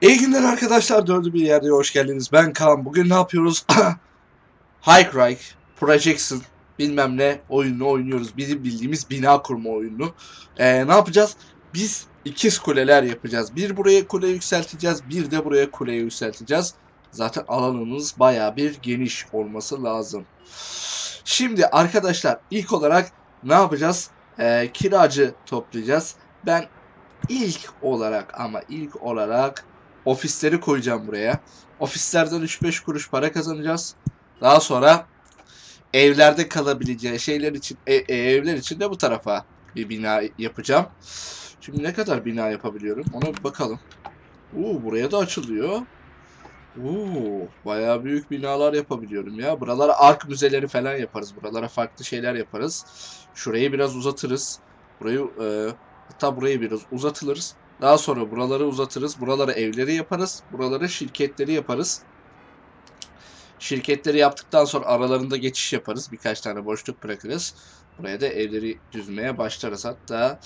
İyi günler arkadaşlar. Dördü bir yerde hoş geldiniz. Ben Kaan. Bugün ne yapıyoruz? Hike Rike, Projection bilmem ne oyununu oynuyoruz. Bizim bildiğimiz bina kurma oyununu. Ee, ne yapacağız? Biz ikiz kuleler yapacağız. Bir buraya kule yükselteceğiz. Bir de buraya kule yükselteceğiz. Zaten alanımız baya bir geniş olması lazım. Şimdi arkadaşlar ilk olarak ne yapacağız? Ee, kiracı toplayacağız. Ben ilk olarak ama ilk olarak ofisleri koyacağım buraya. Ofislerden 3-5 kuruş para kazanacağız. Daha sonra evlerde kalabileceği şeyler için e- e- evler için de bu tarafa bir bina yapacağım. Şimdi ne kadar bina yapabiliyorum? Ona bir bakalım. Oo, buraya da açılıyor. Oo, bayağı büyük binalar yapabiliyorum ya. Buralara ark müzeleri falan yaparız. Buralara farklı şeyler yaparız. Şurayı biraz uzatırız. Burayı e, hatta burayı biraz uzatılırız. Daha sonra buraları uzatırız. Buralara evleri yaparız. Buralara şirketleri yaparız. Şirketleri yaptıktan sonra aralarında geçiş yaparız. Birkaç tane boşluk bırakırız. Buraya da evleri düzmeye başlarız. Hatta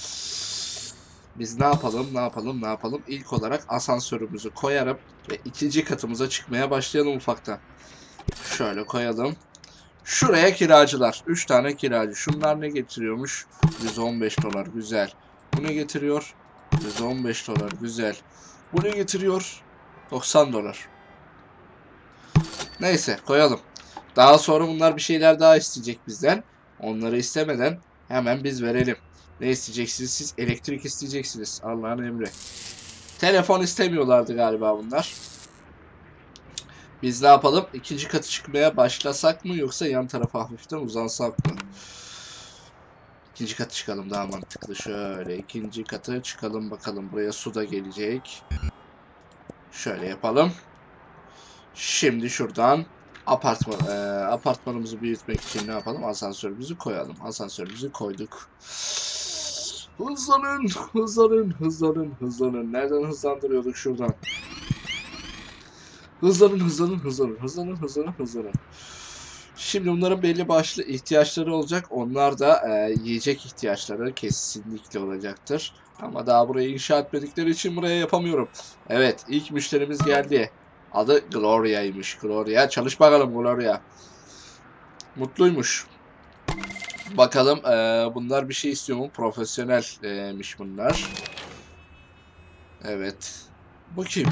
biz ne yapalım, ne yapalım, ne yapalım? İlk olarak asansörümüzü koyarım ve ikinci katımıza çıkmaya başlayalım ufaktan. Şöyle koyalım. Şuraya kiracılar. 3 tane kiracı. Şunlar ne getiriyormuş? 115 dolar. Güzel. Bu ne getiriyor? 115 dolar. Güzel. Bu ne getiriyor? 90 dolar. Neyse koyalım. Daha sonra bunlar bir şeyler daha isteyecek bizden. Onları istemeden hemen biz verelim. Ne isteyeceksiniz siz? Elektrik isteyeceksiniz. Allah'ın emri. Telefon istemiyorlardı galiba bunlar. Biz ne yapalım? İkinci katı çıkmaya başlasak mı yoksa yan tarafa hafiften uzansak mı? İkinci katı çıkalım daha mantıklı. Şöyle ikinci katı çıkalım bakalım. Buraya su da gelecek. Şöyle yapalım. Şimdi şuradan apartman e, apartmanımızı büyütmek için ne yapalım? Asansörümüzü koyalım. Asansörümüzü koyduk. Hızlanın, hızlanın, hızlanın, hızlanın. Nereden hızlandırıyorduk şuradan? Hızlanın, hızlanın, hızlanın, hızlanın, hızlanın, hızlanın. Şimdi bunların belli başlı ihtiyaçları olacak. Onlar da e, yiyecek ihtiyaçları kesinlikle olacaktır. Ama daha burayı inşa etmedikleri için buraya yapamıyorum. Evet, ilk müşterimiz geldi. Adı Gloria'ymış. Gloria. Çalış bakalım Gloria. Mutluymuş. Bakalım e, bunlar bir şey istiyor mu? Profesyonelmiş bunlar. Evet. Bu kim?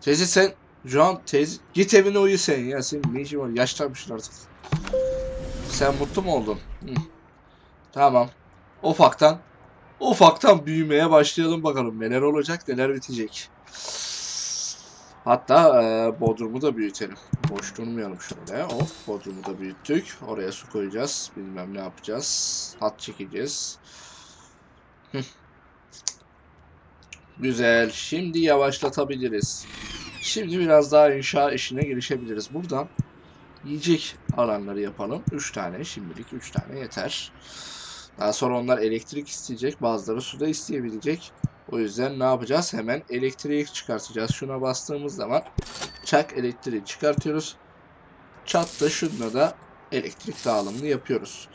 Teyze sen şu an teyze git evine uyu sen ya. Senin ne işin var? Yaşlanmışsın artık. Sen mutlu mu oldun? Hı. Tamam. Ufaktan ufaktan büyümeye başlayalım bakalım. Neler olacak, neler bitecek. Hatta e, Bodrum'u da büyütelim. Boş durmayalım şöyle. Hop Bodrum'u da büyüttük. Oraya su koyacağız. Bilmem ne yapacağız. Hat çekeceğiz. Güzel. Şimdi yavaşlatabiliriz. Şimdi biraz daha inşa işine girişebiliriz. Buradan yiyecek alanları yapalım. 3 tane şimdilik 3 tane yeter. Daha sonra onlar elektrik isteyecek. Bazıları suda isteyebilecek. O yüzden ne yapacağız? Hemen elektriği çıkartacağız. Şuna bastığımız zaman çak elektriği çıkartıyoruz. Çat da şununla da elektrik dağılımını yapıyoruz.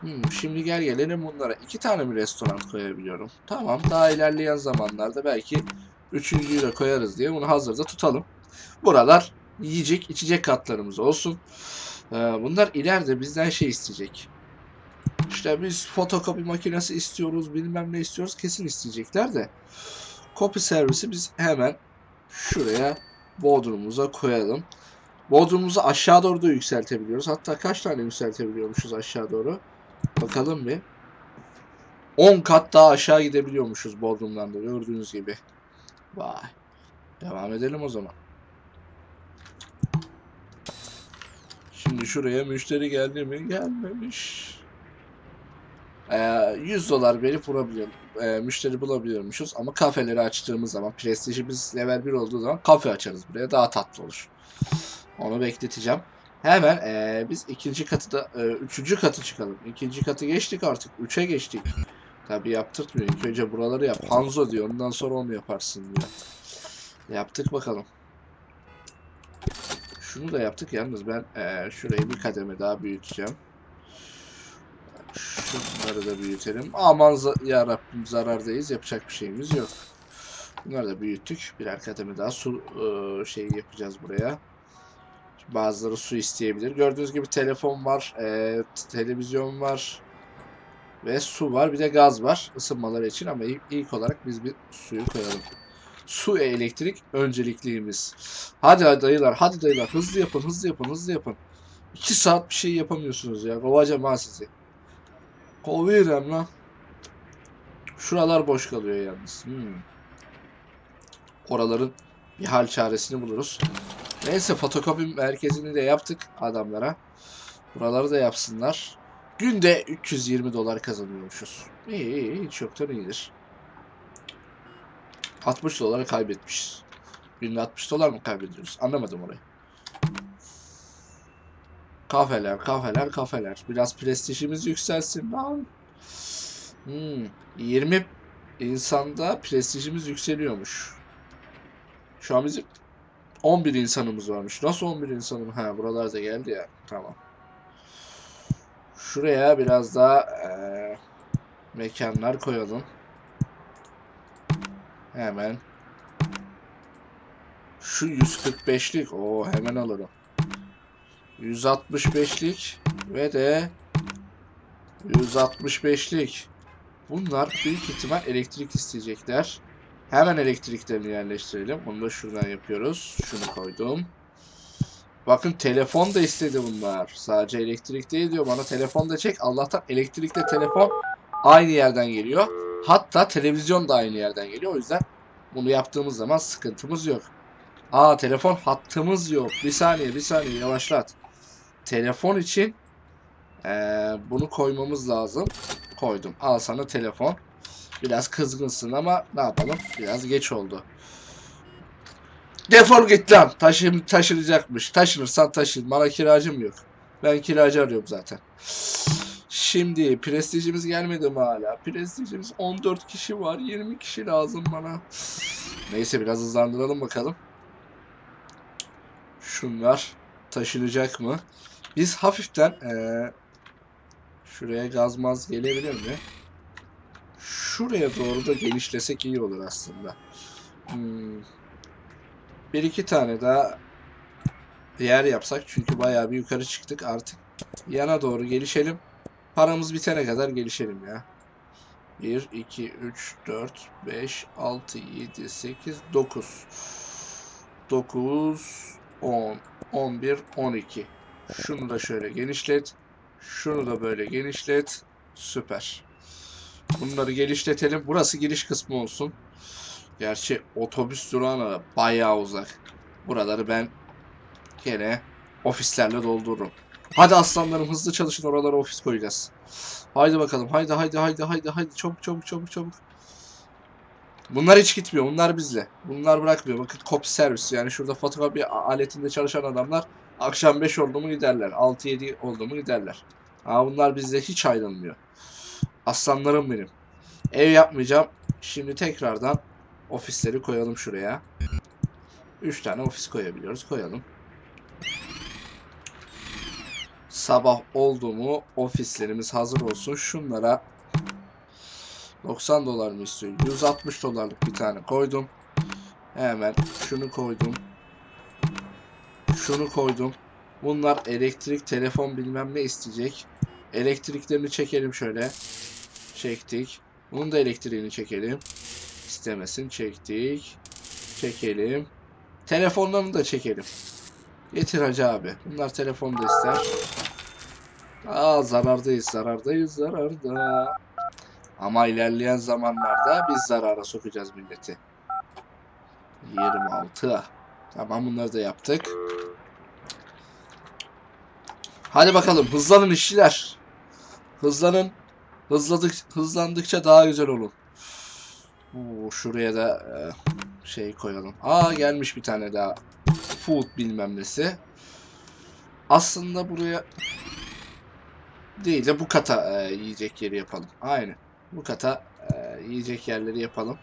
Hmm, şimdi gel gelelim bunlara. iki tane mi restoran koyabiliyorum? Tamam. Daha ilerleyen zamanlarda belki üçüncüyü de koyarız diye bunu hazırda tutalım. Buralar yiyecek içecek katlarımız olsun. Ee, bunlar ileride bizden şey isteyecek. İşte biz fotokopi makinesi istiyoruz, bilmem ne istiyoruz. Kesin isteyecekler de. Copy servisi biz hemen şuraya Bodrum'umuza koyalım. Bodrum'umuzu aşağı doğru da yükseltebiliyoruz. Hatta kaç tane yükseltebiliyormuşuz aşağı doğru? Bakalım bir. 10 kat daha aşağı gidebiliyormuşuz Bodrum'dan da gördüğünüz gibi. Vay. Devam edelim o zaman. Şimdi şuraya müşteri geldi mi? Gelmemiş. Ee, 100 dolar verip vurabiliyorum. Ee, müşteri bulabiliyormuşuz ama kafeleri açtığımız zaman prestijimiz level 1 olduğu zaman kafe açarız buraya daha tatlı olur. Onu bekleteceğim. Hemen ee, biz ikinci katı da ee, üçüncü katı çıkalım. İkinci katı geçtik artık. Üçe geçtik. Tabi yaptırtmıyor. İlk önce buraları yap. Hanzo diyor. Ondan sonra onu yaparsın diyor. Yaptık bakalım. Şunu da yaptık yalnız ben ee, şurayı bir kademe daha büyüteceğim. Şunları da büyütelim. Aman ya Rabbim zarardayız. Yapacak bir şeyimiz yok. Bunları da büyüttük. Birer kademe daha su e, şeyi yapacağız buraya. Bazıları su isteyebilir. Gördüğünüz gibi telefon var, e, televizyon var ve su var. Bir de gaz var ısınmaları için ama ilk, olarak biz bir suyu koyalım. Su elektrik öncelikliyimiz. Hadi hadi dayılar, hadi dayılar. Hızlı yapın, hızlı yapın, hızlı yapın. 2 saat bir şey yapamıyorsunuz ya. Kovacağım ha sizi. Kovuyorum lan. Şuralar boş kalıyor yalnız. Hmm. Oraların bir hal çaresini buluruz. Neyse fotokopi merkezini de yaptık adamlara. Buraları da yapsınlar. Günde 320 dolar kazanıyormuşuz. İyi iyi iyi çoktan iyidir. 60 doları kaybetmişiz. Günde 60 dolar mı kaybediyoruz? Anlamadım orayı. Kafeler, kafeler, kafeler. Biraz prestijimiz yükselsin lan. Hmm, 20 insanda prestijimiz yükseliyormuş. Şu an bizim 11 insanımız varmış. Nasıl 11 insanım? Ha buralar da geldi ya. Tamam. Şuraya biraz daha eee, mekanlar koyalım. Hemen. Şu 145'lik. o hemen alırım. 165'lik ve de 165'lik. Bunlar büyük ihtimal elektrik isteyecekler. Hemen elektriklerini yerleştirelim. Onu da şuradan yapıyoruz. Şunu koydum. Bakın telefon da istedi bunlar. Sadece elektrik değil diyor. Bana telefon da çek. Allah'tan elektrikle telefon aynı yerden geliyor. Hatta televizyon da aynı yerden geliyor. O yüzden bunu yaptığımız zaman sıkıntımız yok. Aa telefon hattımız yok. Bir saniye bir saniye yavaşlat. Telefon için eee, bunu koymamız lazım. Koydum. Al sana telefon. Biraz kızgınsın ama ne yapalım? Biraz geç oldu. Defol git lan. Taşım, taşınacakmış. Taşınırsan taşın. Bana kiracım yok. Ben kiracı arıyorum zaten. Şimdi prestijimiz gelmedi mi hala? Prestijimiz 14 kişi var. 20 kişi lazım bana. Neyse biraz hızlandıralım bakalım. Şunlar taşınacak mı? Biz hafiften eee, şuraya gazmaz gelebilir mi? Şuraya doğru da genişlesek iyi olur aslında. Hmm. Bir iki tane daha yer yapsak çünkü bayağı bir yukarı çıktık artık. Yana doğru gelişelim. Paramız bitene kadar gelişelim ya. 1, 2, 3, 4, 5, 6, 7, 8, 9. 9, 10, 11, 12. Şunu da şöyle genişlet. Şunu da böyle genişlet. Süper. Bunları genişletelim. Burası giriş kısmı olsun. Gerçi otobüs durağına da bayağı uzak. Buraları ben gene ofislerle doldururum. Hadi aslanlarım hızlı çalışın oralara ofis koyacağız. Haydi bakalım. Haydi haydi haydi haydi haydi çabuk çabuk çabuk çabuk. Bunlar hiç gitmiyor. Bunlar bizle. Bunlar bırakmıyor. Bakın copy servis. Yani şurada fotokopi aletinde çalışan adamlar akşam 5 oldu mu giderler. 6-7 oldu mu giderler. Ha bunlar bizde hiç ayrılmıyor. Aslanlarım benim. Ev yapmayacağım. Şimdi tekrardan ofisleri koyalım şuraya. 3 tane ofis koyabiliyoruz. Koyalım. Sabah oldu mu ofislerimiz hazır olsun. Şunlara 90 dolar mı istiyor? 160 dolarlık bir tane koydum. Hemen şunu koydum. Şunu koydum. Bunlar elektrik, telefon bilmem ne isteyecek. Elektriklerini çekelim şöyle. Çektik. Bunun da elektriğini çekelim. İstemesin. Çektik. Çekelim. Telefonlarını da çekelim. Getir hacı abi. Bunlar telefon da ister. Aa zarardayız, zarardayız, zararda. Ama ilerleyen zamanlarda biz zarara sokacağız milleti. 26. Tamam bunları da yaptık. Hadi bakalım hızlanın işçiler. Hızlanın. Hızladık, hızlandıkça daha güzel olun. Oo, şuraya da e, şey koyalım. Aa gelmiş bir tane daha. Food bilmem nesi. Aslında buraya değil de bu kata e, yiyecek yeri yapalım. Aynen. Bu kata e, yiyecek yerleri yapalım.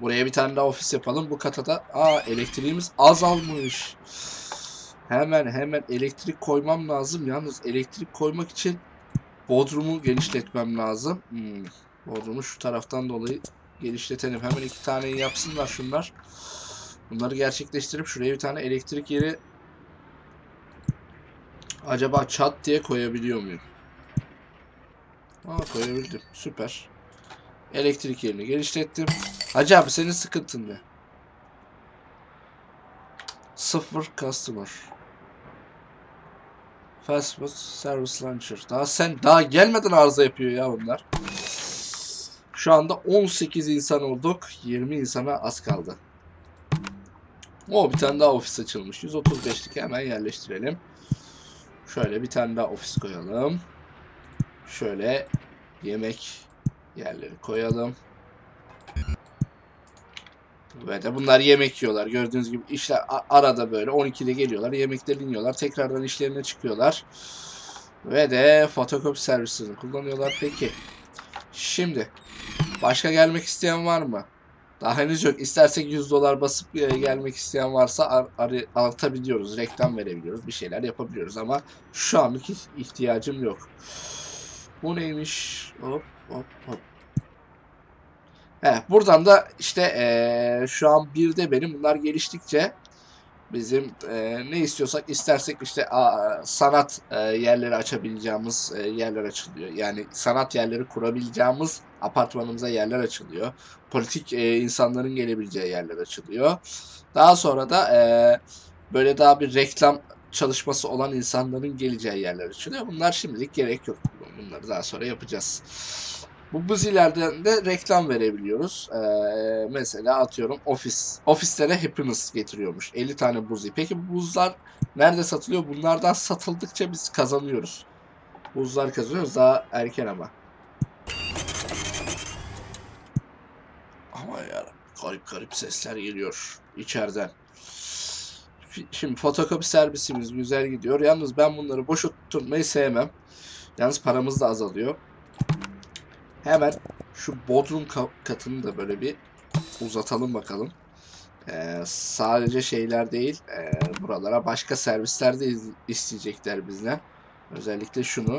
Buraya bir tane daha ofis yapalım. Bu kata da aa elektriğimiz azalmış. Hemen hemen elektrik koymam lazım. Yalnız elektrik koymak için Bodrumu genişletmem lazım. Hmm. Bodrumu şu taraftan dolayı Genişletelim. Hemen iki taneyi yapsınlar şunlar. Bunları gerçekleştirip şuraya bir tane elektrik yeri acaba çat diye koyabiliyor muyum? Aa koyabildim. Süper. Elektrik yerini genişlettim. Hacı abi senin sıkıntın ne? Sıfır customer. Fast food service launcher. Daha sen daha gelmeden arıza yapıyor ya bunlar. Şu anda 18 insan olduk. 20 insana az kaldı. O bir tane daha ofis açılmış. 135'lik hemen yerleştirelim. Şöyle bir tane daha ofis koyalım. Şöyle yemek yerleri koyalım. Ve de bunlar yemek yiyorlar. Gördüğünüz gibi işler arada böyle 12'de geliyorlar. Yemeklerini yiyorlar. Tekrardan işlerine çıkıyorlar. Ve de fotokopi servisini kullanıyorlar. Peki. Şimdi başka gelmek isteyen var mı? Daha henüz yok. İstersek 100 dolar basıp gelmek isteyen varsa ar- arı- anlatabiliyoruz. Reklam verebiliyoruz. Bir şeyler yapabiliyoruz ama şu anlık hiç ihtiyacım yok. Bu neymiş? Hop hop hop. He, buradan da işte eee, şu an bir de benim bunlar geliştikçe bizim eee, ne istiyorsak istersek işte aa, sanat eee, yerleri açabileceğimiz eee, yerler açılıyor. Yani sanat yerleri kurabileceğimiz apartmanımıza yerler açılıyor. Politik eee, insanların gelebileceği yerler açılıyor. Daha sonra da eee, böyle daha bir reklam çalışması olan insanların geleceği yerler açılıyor. Bunlar şimdilik gerek yok. Bunları daha sonra yapacağız. Bu buzilerden de reklam verebiliyoruz. Ee, mesela atıyorum ofis. Ofislere happiness getiriyormuş. 50 tane buzi. Peki bu buzlar nerede satılıyor? Bunlardan satıldıkça biz kazanıyoruz. Buzlar kazanıyoruz daha erken ama. Ama ya garip garip sesler geliyor içeriden. Şimdi fotokopi servisimiz güzel gidiyor. Yalnız ben bunları boş tutmayı sevmem. Yalnız paramız da azalıyor. Hemen şu bodrum ka- katını da böyle bir uzatalım bakalım. Ee, sadece şeyler değil, ee, buralara başka servisler de isteyecekler bizden. Özellikle şunu.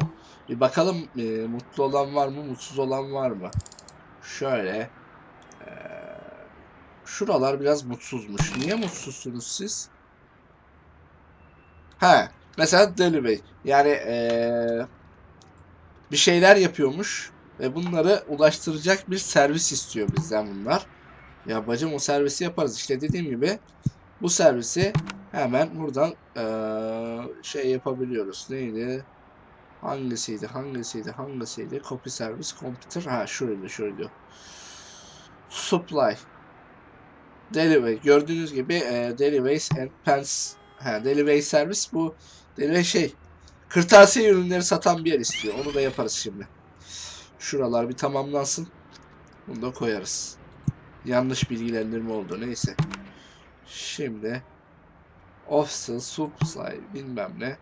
Bir bakalım ee, mutlu olan var mı, mutsuz olan var mı? Şöyle. ee, şuralar biraz mutsuzmuş. Niye mutsuzsunuz siz? He, mesela Deli Bey. Yani ee, bir şeyler yapıyormuş ve bunları ulaştıracak bir servis istiyor bizden bunlar. Ya bacım o servisi yaparız. İşte dediğim gibi bu servisi hemen buradan eee, şey yapabiliyoruz. Neydi? Hangisiydi? Hangisiydi? Hangisiydi? Copy service computer. Ha şuraydı şuraydı. Supply. Delivery. Gördüğünüz gibi e, Deliveries and Pens. Ha, Delivery service bu delivery şey kırtasiye ürünleri satan bir yer istiyor. Onu da yaparız şimdi. Şuralar bir tamamlansın. Bunu da koyarız. Yanlış bilgilendirme oldu. Neyse. Şimdi Office, Supply bilmem ne.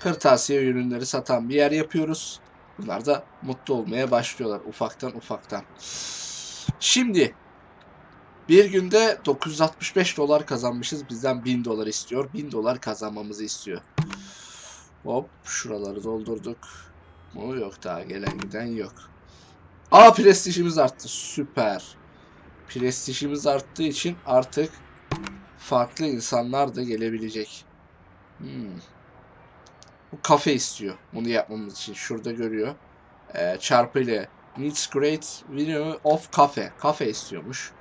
Kırtasiye ürünleri satan bir yer yapıyoruz. Bunlar da mutlu olmaya başlıyorlar ufaktan ufaktan. Şimdi bir günde 965 dolar kazanmışız. Bizden 1000 dolar istiyor. 1000 dolar kazanmamızı istiyor. Hop şuraları doldurduk. Bu yok daha gelen giden yok. Aa prestijimiz arttı. Süper. Prestijimiz arttığı için artık farklı insanlar da gelebilecek. Hmm. Bu kafe istiyor. Bunu yapmamız için. Şurada görüyor. Ee, çarpı ile needs great video of cafe. Kafe istiyormuş.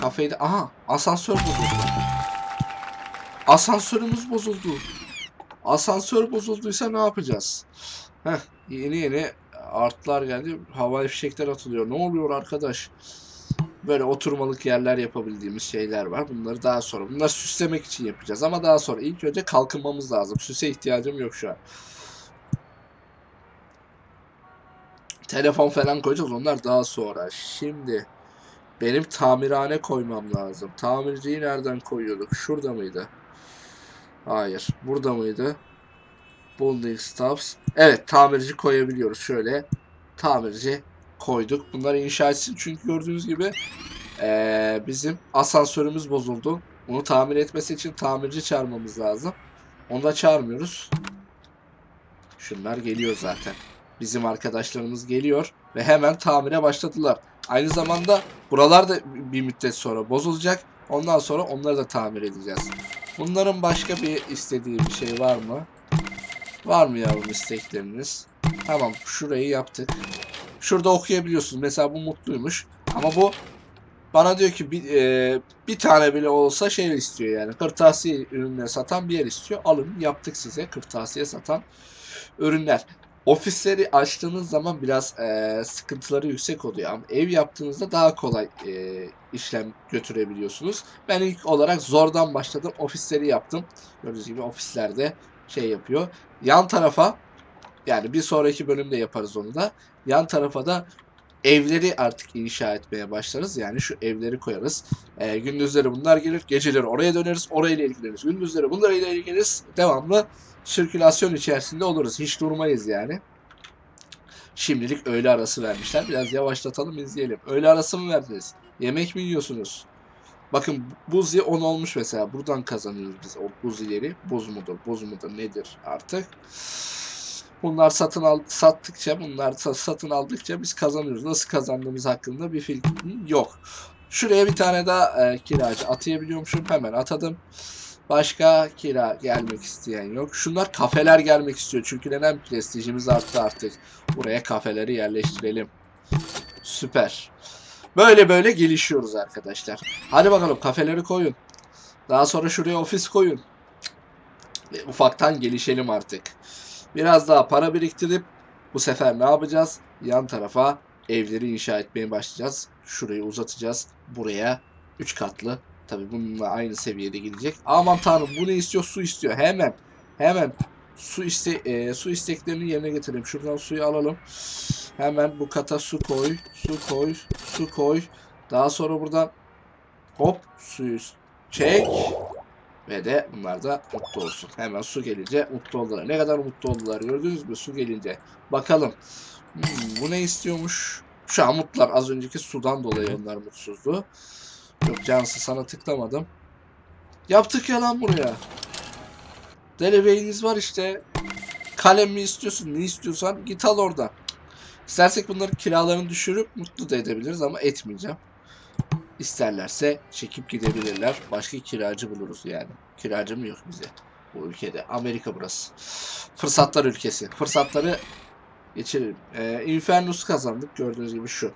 Kafeyi de... Aha asansör bozuldu. Asansörümüz bozuldu. Asansör bozulduysa ne yapacağız? Heh, yeni yeni artlar geldi. Havai fişekler atılıyor. Ne oluyor arkadaş? Böyle oturmalık yerler yapabildiğimiz şeyler var. Bunları daha sonra. Bunları süslemek için yapacağız ama daha sonra. İlk önce kalkınmamız lazım. Süse ihtiyacım yok şu an. Telefon falan koyacağız. Onlar daha sonra. Şimdi benim tamirhane koymam lazım. Tamirciyi nereden koyuyorduk? Şurada mıydı? Hayır. Burada mıydı? Building stops. Evet tamirci koyabiliyoruz. Şöyle tamirci koyduk. Bunları inşa etsin. Çünkü gördüğünüz gibi eee, bizim asansörümüz bozuldu. Onu tamir etmesi için tamirci çağırmamız lazım. Onu da çağırmıyoruz. Şunlar geliyor zaten. Bizim arkadaşlarımız geliyor ve hemen tamire başladılar. Aynı zamanda buralar da bir müddet sonra bozulacak. Ondan sonra onları da tamir edeceğiz. Bunların başka bir istediği bir şey var mı? Var mı yavrum istekleriniz? Tamam şurayı yaptık. Şurada okuyabiliyorsunuz. Mesela bu mutluymuş. Ama bu bana diyor ki bir, e, bir tane bile olsa şey istiyor yani. Kırtasiye ürünleri satan bir yer istiyor. Alın yaptık size kırtasiye satan ürünler. Ofisleri açtığınız zaman biraz e, sıkıntıları yüksek oluyor ama ev yaptığınızda daha kolay e, işlem götürebiliyorsunuz. Ben ilk olarak zordan başladım. Ofisleri yaptım. Gördüğünüz gibi ofislerde şey yapıyor. Yan tarafa yani bir sonraki bölümde yaparız onu da. Yan tarafa da evleri artık inşa etmeye başlarız. Yani şu evleri koyarız. Ee, gündüzleri bunlar gelir. Geceleri oraya döneriz. Orayla ilgileniriz. Gündüzleri bunlarla ilgileniriz. Devamlı sirkülasyon içerisinde oluruz. Hiç durmayız yani. Şimdilik öğle arası vermişler. Biraz yavaşlatalım izleyelim. Öğle arası mı verdiniz? Yemek mi yiyorsunuz? Bakın Buzi 10 olmuş mesela. Buradan kazanıyoruz biz o Buzi'leri. Buz mudur, buz mudur nedir artık. Bunlar satın al sattıkça, bunlar sa- satın aldıkça biz kazanıyoruz. Nasıl kazandığımız hakkında bir fikrim yok. Şuraya bir tane daha e, kiracı atayabiliyormuşum. Hemen atadım. Başka kira gelmek isteyen yok. Şunlar kafeler gelmek istiyor. Çünkü neden prestijimiz arttı artık. Buraya kafeleri yerleştirelim. Süper. Böyle böyle gelişiyoruz arkadaşlar. Hadi bakalım kafeleri koyun. Daha sonra şuraya ofis koyun. Ve ufaktan gelişelim artık. Biraz daha para biriktirip bu sefer ne yapacağız? Yan tarafa evleri inşa etmeye başlayacağız. Şurayı uzatacağız. Buraya 3 katlı. Tabi bununla aynı seviyede gidecek. Aman tanrım bu ne istiyor? Su istiyor. Hemen. Hemen su iste e, su isteklerini yerine getirelim. Şuradan suyu alalım. Hemen bu kata su koy. Su koy. Su koy. Daha sonra buradan hop suyu çek. Ve de bunlar da mutlu olsun. Hemen su gelince mutlu oldular. Ne kadar mutlu oldular gördünüz mü su gelince. Bakalım. Hmm, bu ne istiyormuş? Şu an mutlular. Az önceki sudan dolayı onlar mutsuzdu. Yok Cansı sana tıklamadım. Yaptık ya lan buraya. Deli beyniniz var işte. Kalem mi istiyorsun? Ne istiyorsan git al oradan. İstersek bunların kiralarını düşürüp mutlu da edebiliriz ama etmeyeceğim. İsterlerse çekip gidebilirler. Başka kiracı buluruz yani. Kiracı mı yok bize bu ülkede? Amerika burası. Fırsatlar ülkesi. Fırsatları geçirelim. Ee, Infernus kazandık. Gördüğünüz gibi şu.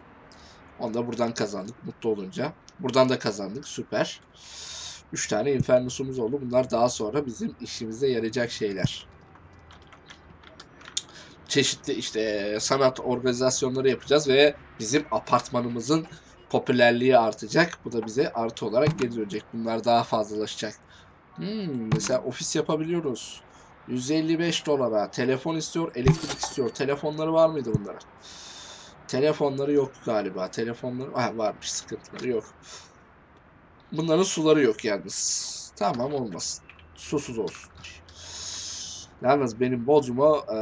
Onu da buradan kazandık mutlu olunca. Buradan da kazandık. Süper. 3 tane Infernus'umuz oldu. Bunlar daha sonra bizim işimize yarayacak şeyler. Çeşitli işte sanat organizasyonları yapacağız ve bizim apartmanımızın popülerliği artacak. Bu da bize artı olarak geri dönecek. Bunlar daha fazlalaşacak. Hmm, mesela ofis yapabiliyoruz. 155 dolara. Telefon istiyor, elektrik istiyor. Telefonları var mıydı bunların? Telefonları yok galiba. Telefonları ha, varmış. Sıkıntıları yok. Bunların suları yok yalnız. Tamam olmasın. Susuz olsun. Yalnız benim Bodrum'a e,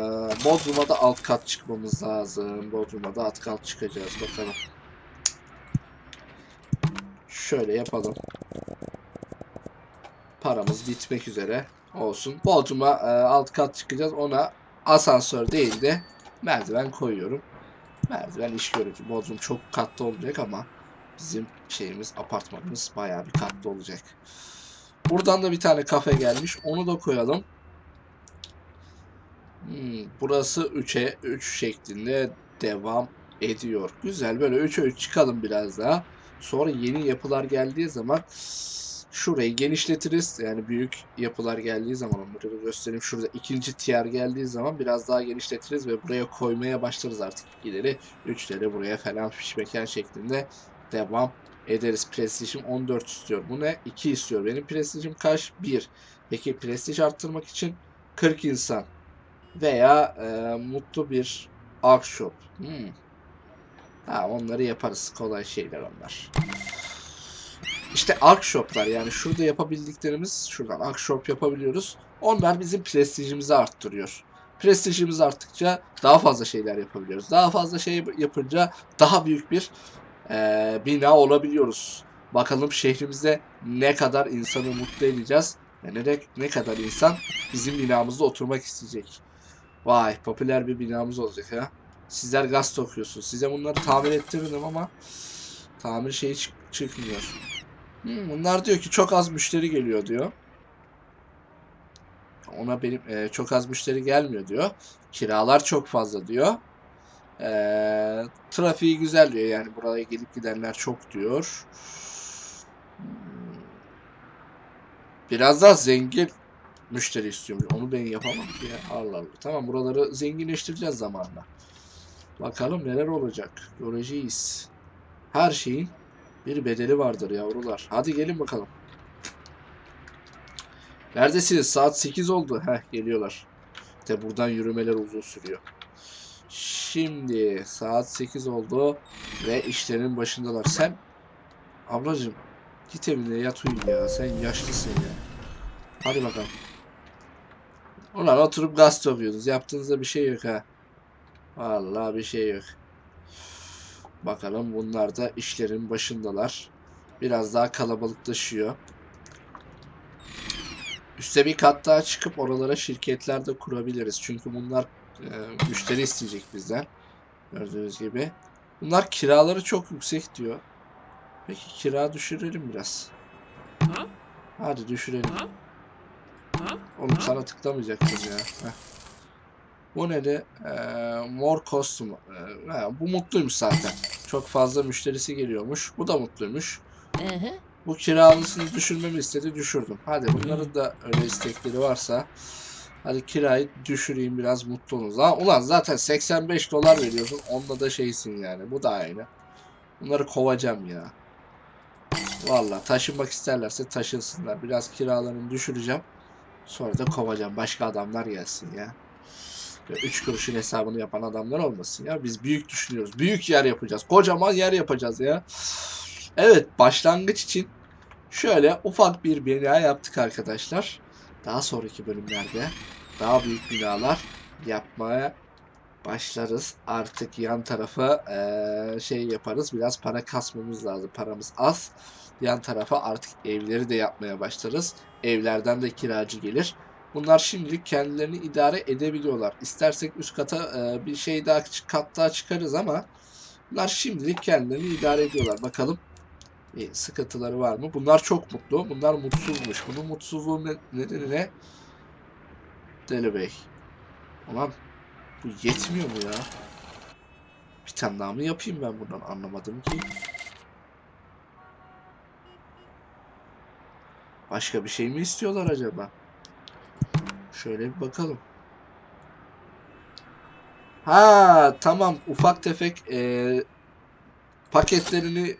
Bodrum'a da alt kat çıkmamız lazım. Bodrum'a da alt kat çıkacağız bakalım. Şöyle yapalım. Paramız bitmek üzere olsun. Bodrum'a e, alt kat çıkacağız. Ona asansör değil de merdiven koyuyorum. Merdiven iş görücü. Bodrum çok katlı olacak ama bizim şeyimiz apartmanımız bayağı bir katlı olacak. Buradan da bir tane kafe gelmiş. Onu da koyalım. Hmm, burası 3'e 3 şeklinde devam ediyor. Güzel böyle 3'e 3 çıkalım biraz daha. Sonra yeni yapılar geldiği zaman şurayı genişletiriz. Yani büyük yapılar geldiği zaman onları göstereyim. Şurada ikinci tier geldiği zaman biraz daha genişletiriz ve buraya koymaya başlarız artık ileri. Üçleri buraya falan fişmekan şeklinde devam ederiz. Prestijim 14 istiyor. Bu ne? 2 istiyor. Benim prestijim kaç? 1. Peki prestij arttırmak için 40 insan veya e, mutlu bir workshop. Hmm. Ha, onları yaparız. Kolay şeyler onlar. İşte workshoplar yani şurada yapabildiklerimiz şuradan workshop yapabiliyoruz. Onlar bizim prestijimizi arttırıyor. Prestijimiz arttıkça daha fazla şeyler yapabiliyoruz. Daha fazla şey yapınca daha büyük bir e, bina olabiliyoruz. Bakalım şehrimizde ne kadar insanı mutlu edeceğiz ve ne, ne kadar insan bizim binamızda oturmak isteyecek. Vay popüler bir binamız olacak ha. Sizler gaz okuyorsunuz. Size bunları tamir ettirdim ama tamir şeyi çık- çıkmıyor. Hmm, bunlar diyor ki çok az müşteri geliyor diyor. Ona benim e, çok az müşteri gelmiyor diyor. Kiralar çok fazla diyor. E, trafiği güzel diyor. Yani buraya gelip gidenler çok diyor. Hmm. Biraz daha zengin müşteri istiyorum. Onu ben yapamam ki ya. Allah Allah. Tamam buraları zenginleştireceğiz zamanla. Bakalım neler olacak. Göreceğiz. Her şeyin bir bedeli vardır yavrular. Hadi gelin bakalım. Neredesiniz? Saat 8 oldu. Heh geliyorlar. İşte buradan yürümeler uzun sürüyor. Şimdi saat 8 oldu ve işlerin başındalar. Sen ablacığım git evine yat uyu ya. Sen yaşlısın ya. Hadi bakalım. Ulan oturup gazete okuyorsunuz. Yaptığınızda bir şey yok ha. Vallahi bir şey yok. Bakalım bunlar da işlerin başındalar. Biraz daha kalabalıklaşıyor. Üste bir kat daha çıkıp oralara şirketler de kurabiliriz. Çünkü bunlar e, müşteri isteyecek bizden. Gördüğünüz gibi. Bunlar kiraları çok yüksek diyor. Peki kira düşürelim biraz. Ha? Hadi düşürelim. Oğlum sana tıklamayacaktım ya. Heh. Bu ne de? Ee, more customer. Ee, bu mutluymuş zaten. Çok fazla müşterisi geliyormuş. Bu da mutluymuş. Bu kiralısını düşürmemi istedi. Düşürdüm. Hadi bunların da öyle istekleri varsa hadi kirayı düşüreyim biraz mutlu olun. Lan, ulan zaten 85 dolar veriyorsun. Onda da şeysin yani. Bu da aynı. Bunları kovacağım ya. Valla taşınmak isterlerse taşınsınlar. Biraz kiralarını düşüreceğim. Sonra da kovacağım. Başka adamlar gelsin ya. 3 kuruşun hesabını yapan adamlar olmasın ya. Biz büyük düşünüyoruz. Büyük yer yapacağız. Kocaman yer yapacağız ya. Evet başlangıç için şöyle ufak bir bina yaptık arkadaşlar. Daha sonraki bölümlerde daha büyük binalar yapmaya başlarız. Artık yan tarafa eee, şey yaparız. Biraz para kasmamız lazım. Paramız az. Yan tarafa artık evleri de yapmaya başlarız. Evlerden de kiracı gelir. Bunlar şimdilik kendilerini idare edebiliyorlar. İstersek üst kata eee, bir şey daha kat daha çıkarız ama bunlar şimdilik kendilerini idare ediyorlar. Bakalım bir sıkıntıları var mı? Bunlar çok mutlu. Bunlar mutsuzmuş. Bunun mutsuzluğu ne, nedeni ne? Deli Bey. Ulan bu yetmiyor mu ya? Bir tane daha mı yapayım ben buradan anlamadım ki. Başka bir şey mi istiyorlar acaba? Şöyle bir bakalım. Ha tamam ufak tefek eee, paketlerini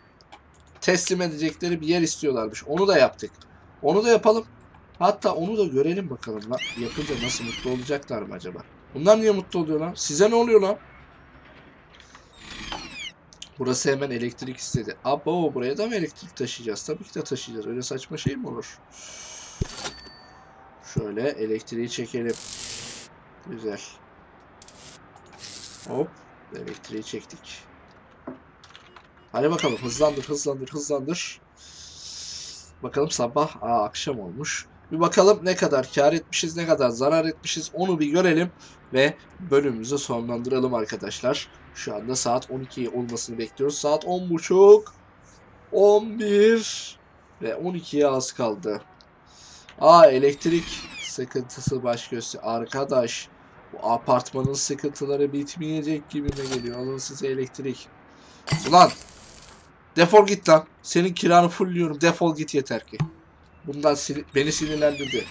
teslim edecekleri bir yer istiyorlarmış. Onu da yaptık. Onu da yapalım. Hatta onu da görelim bakalım. Lan, yapınca nasıl mutlu olacaklar mı acaba? Bunlar niye mutlu oluyor lan? Size ne oluyor lan? Burası hemen elektrik istedi. Abo buraya da mı elektrik taşıyacağız? Tabii ki de taşıyacağız. Öyle saçma şey mi olur? Şöyle elektriği çekelim. Güzel. Hop. Elektriği çektik. Hadi bakalım hızlandır hızlandır hızlandır. Bakalım sabah aa, akşam olmuş. Bir bakalım ne kadar kar etmişiz ne kadar zarar etmişiz onu bir görelim ve bölümümüzü sonlandıralım arkadaşlar. Şu anda saat 12 olmasını bekliyoruz. Saat 10.30 11 ve 12'ye az kaldı. Aa elektrik sıkıntısı baş göster. Arkadaş bu apartmanın sıkıntıları bitmeyecek gibime geliyor. Alın size elektrik. Ulan defol git lan. Senin kiranı fullliyorum. Defol git yeter ki. Bundan sini- beni sinirlendirdi.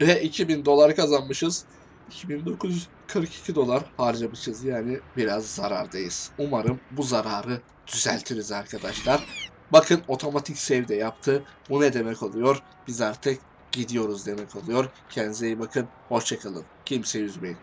Ve 2000 dolar kazanmışız. 2942 dolar harcamışız. Yani biraz zarardayız. Umarım bu zararı düzeltiriz arkadaşlar. Bakın otomatik save de yaptı. Bu ne demek oluyor? Biz artık gidiyoruz demek oluyor. Kendinize iyi bakın. Hoşçakalın. Kimse üzmeyin.